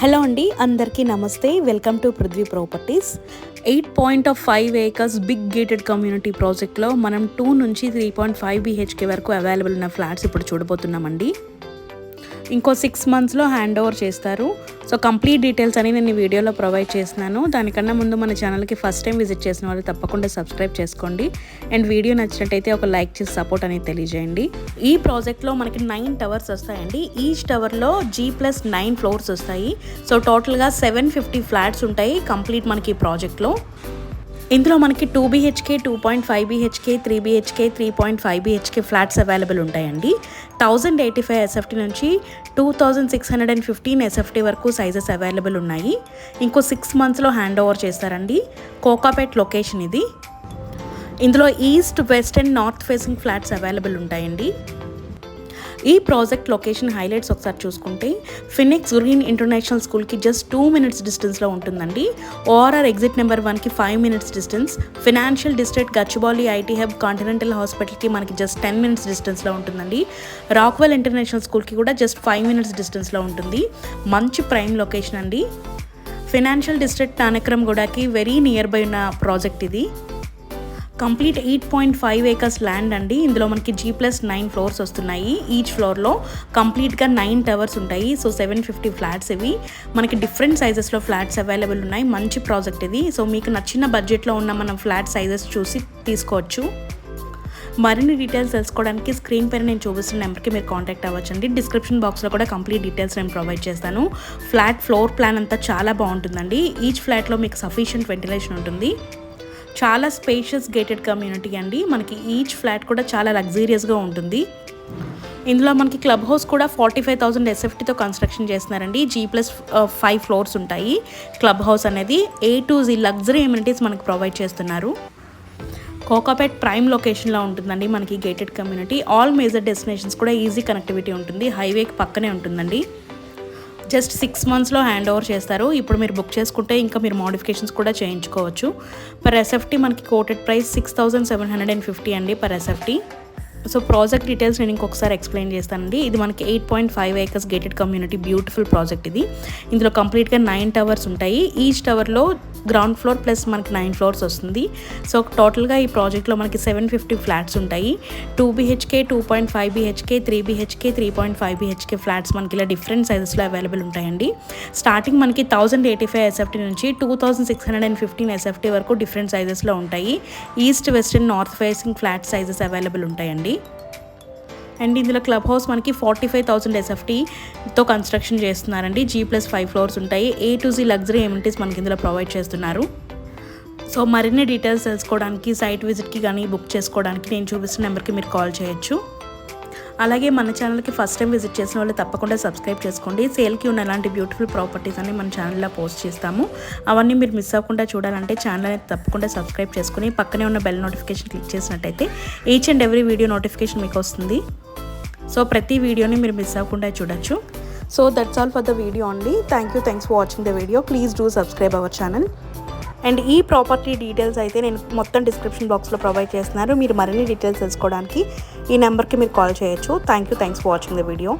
Hello అండి అందరికీ నమస్తే. Welcome to Prithvi properties eight point of five acres big gated community ప్రాజెక్ట్లో మనం టూ నుంచి త్రీ పాయింట్ ఫైవ్ బీహెచ్కే వరకు అవైలబుల్ ఉన్న ఫ్లాట్స్ ఇప్పుడు చూడబోతున్నామండి. ఇంకో సిక్స్ మంత్స్లో హ్యాండ్ ఓవర్ చేస్తారు. సో కంప్లీట్ డీటెయిల్స్ అని నేను ఈ వీడియోలో ప్రొవైడ్ చేసినాను దానికన్నా ముందు మన ఛానల్కి ఫస్ట్ టైం విజిట్ చేసిన వాళ్ళు తప్పకుండా సబ్స్క్రైబ్ చేసుకోండి. అండ్ వీడియో నచ్చినట్టయితే ఒక లైక్ చేసి సపోర్ట్ అనేది తెలియజేయండి. ఈ ప్రాజెక్ట్లో మనకి నైన్ టవర్స్ వస్తాయండి. ఈచ్ టవర్లో జీ ప్లస్ నైన్ ఫ్లోర్స్ వస్తాయి. సో టోటల్గా సెవెన్ ఫిఫ్టీ ఫ్లాట్స్ ఉంటాయి కంప్లీట్ మనకి ఈ ప్రాజెక్ట్లో. ఇందులో మనకి two BHK two point five BHK three BHK three point five BHK flats available ఉంటాయండి. థౌజండ్ ఎయిటీ ఫైవ్ ఎస్ఎఫ్టీ నుంచి two thousand six hundred and fifteen SFT వరకు సైజెస్ అవైలబుల్ ఉన్నాయి. ఇంకో సిక్స్ మంత్స్లో హ్యాండ్ ఓవర్ చేస్తారండి. కోకాపేట్ లొకేషన్ ఇది. ఇందులో east west and north facing flats available ఉంటాయండి. ఈ ప్రాజెక్ట్ లొకేషన్ హైలైట్స్ ఒకసారి చూసుకుంటే ఫినిక్స్ గ్రీన్ ఇంటర్నేషనల్ స్కూల్కి జస్ట్ టూ మినిట్స్ డిస్టెన్స్లో ఉంటుందండి. ఓఆర్ఆర్ ఎగ్జిట్ నెంబర్ వన్కి five minutes distance financial district Gachibowli IT hub continental హాస్పిటల్కి మనకి జస్ట్ టెన్ మినిట్స్ డిస్టెన్స్లో ఉంటుందండి. రాక్వెల్ ఇంటర్నేషనల్ స్కూల్కి కూడా జస్ట్ ఫైవ్ మినిట్స్ డిస్టెన్స్లో ఉంటుంది. మంచి ప్రైమ్ లొకేషన్ అండి. ఫినాన్షియల్ డిస్ట్రిక్ట్ తానక్రమ్ గూడకి వెరీ నియర్ బై ఉన్న ప్రాజెక్ట్ ఇది. Complete eight point five acres land అండి. ఇందులో మనకి జీ ప్లస్ నైన్ ఫ్లోర్స్ వస్తున్నాయి. ఈచ్ ఫ్లోర్లో కంప్లీట్గా నైన్ టవర్స్ ఉంటాయి. సో సెవెన్ ఫిఫ్టీ ఫ్లాట్స్ ఇవి. మనకి డిఫరెంట్ సైజెస్లో ఫ్లాట్స్ అవైలబుల్ ఉన్నాయి. మంచి ప్రాజెక్ట్ ఇది. సో మీకు నచ్చిన బడ్జెట్లో ఉన్న మనం ఫ్లాట్ సైజెస్ చూసి తీసుకోవచ్చు. మరిన్ని డీటెయిల్స్ తెలుసుకోవడానికి స్క్రీన్ పైన నేను చూపిస్తున్న నెంబర్కి మీరు కాంటాక్ట్ అవ్వచ్చండి. డిస్క్రిప్షన్ బాక్స్లో కూడా కంప్లీట్ డీటెయిల్స్ నేను ప్రొవైడ్ చేస్తాను. ఫ్లాట్ ఫ్లోర్ ప్లాన్ అంతా చాలా బాగుంటుందండి. ఈచ్ ఫ్లాట్లో మీకు సఫిషియంట్ వెంటిలేషన్ ఉంటుంది. చాలా స్పేషియస్ గేటెడ్ కమ్యూనిటీ అండి. మనకి ఈచ్ ఫ్లాట్ కూడా చాలా లగ్జీరియస్గా ఉంటుంది. ఇందులో మనకి క్లబ్ హౌస్ కూడా ఫార్టీ ఫైవ్ థౌసండ్ ఎస్ఎఫ్టీతో కన్స్ట్రక్షన్ చేస్తున్నారండి. జీ ప్లస్ ఫైవ్ ఫ్లోర్స్ ఉంటాయి. క్లబ్ హౌస్ అనేది A to Z luxury amenities మనకు ప్రొవైడ్ చేస్తున్నారు. కోకాపేట్ ప్రైమ్ లొకేషన్లో ఉంటుందండి మనకి gated community all major destinations కూడా ఈజీ కనెక్టివిటీ ఉంటుంది. హైవేకి పక్కనే ఉంటుందండి. జస్ట్ సిక్స్ మంత్స్లో హ్యాండ్ ఓవర్ చేస్తారు. ఇప్పుడు మీరు బుక్ చేసుకుంటే ఇంకా మీరు మోడిఫికేషన్స్ కూడా చేయించుకోవచ్చు. పర్ ఎస్ఎఫ్టీ మనకి quoted price six thousand seven hundred and fifty అండి per SFT so project details నేను ఇంకొకసారి ఎక్స్ప్లెయిన్ చేస్తానండి. ఇది మనకి eight point five acres gated community beautiful project ఇది. ఇందులో కంప్లీట్గా నైన్ టవర్స్ ఉంటాయి. ఈచ్ టవర్లో గ్రౌండ్ ఫ్లోర్ ప్లస్ మనకి నైన్ ఫ్లోర్స్ వస్తుంది. సో టోటల్గా ఈ ప్రాజెక్ట్లో మనకి సెవెన్ ఫిఫ్టీ ఫ్లాట్స్ ఉంటాయి. Two BHK two point five BHK three BHK three point five BHK flats మనకి ఇలా డిఫరెంట్ సైజెస్లో అవైలబుల్ ఉంటాయండి. స్టార్టింగ్ మనకి థౌసండ్ ఎయిటీ ఫైవ్ ఎస్ఎఫ్టీ నుంచి two thousand six hundred and fifteen SFT వరకు డిఫరెంట్ సైజెస్లో ఉంటాయి. East western north facing flat sizes available ఉంటాయండి. అండ్ ఇందులో క్లబ్ హౌస్ మనకి ఫార్టీ ఫైవ్ థౌసండ్ ఎస్ఎఫ్టీతో కన్స్ట్రక్షన్ చేస్తున్నారండి. జీ ప్లస్ ఫైవ్ ఫ్లోర్స్ ఉంటాయి. A to Z luxury amenities మనకి ఇందులో ప్రొవైడ్ చేస్తున్నారు. సో మరిన్ని డీటెయిల్స్ తెలుసుకోవడానికి సైట్ విజిట్కి కానీ బుక్ చేసుకోవడానికి నేను చూపిస్తున్న నెంబర్కి మీరు కాల్ చేయొచ్చు. అలాగే మన ఛానల్కి ఫస్ట్ టైం విజిట్ చేసిన వాళ్ళు తప్పకుండా సబ్స్క్రైబ్ చేసుకోండి. సేల్కి ఉన్న అలాంటి బ్యూటిఫుల్ ప్రాపర్టీస్ అన్ని మన ఛానల్లో పోస్ట్ చేస్తాము. అవన్నీ మీరు మిస్ అవ్వకుండా చూడాలంటే ఛానల్ అనేది తప్పకుండా సబ్స్క్రైబ్ చేసుకుని పక్కనే ఉన్న బెల్ నోటిఫికేషన్ క్లిక్ చేసినట్టయితే each and every video notification మీకు వస్తుంది. సో ప్రతి వీడియోని మీరు మిస్ అవ్వకుండా చూడొచ్చు. So that's all for the video అండి thank you thanks for watching the video please do subscribe our channel and ఈ ప్రాపర్టీ డీటెయిల్స్ అయితే నేను మొత్తం డిస్క్రిప్షన్ బాక్స్లో ప్రొవైడ్ చేస్తున్నారు మీరు మరిన్ని డీటెయిల్స్ తెలుసుకోవడానికి ఈ నెంబర్కి మీరు కాల్ చేయొచ్చు. Thank you thanks for watching the video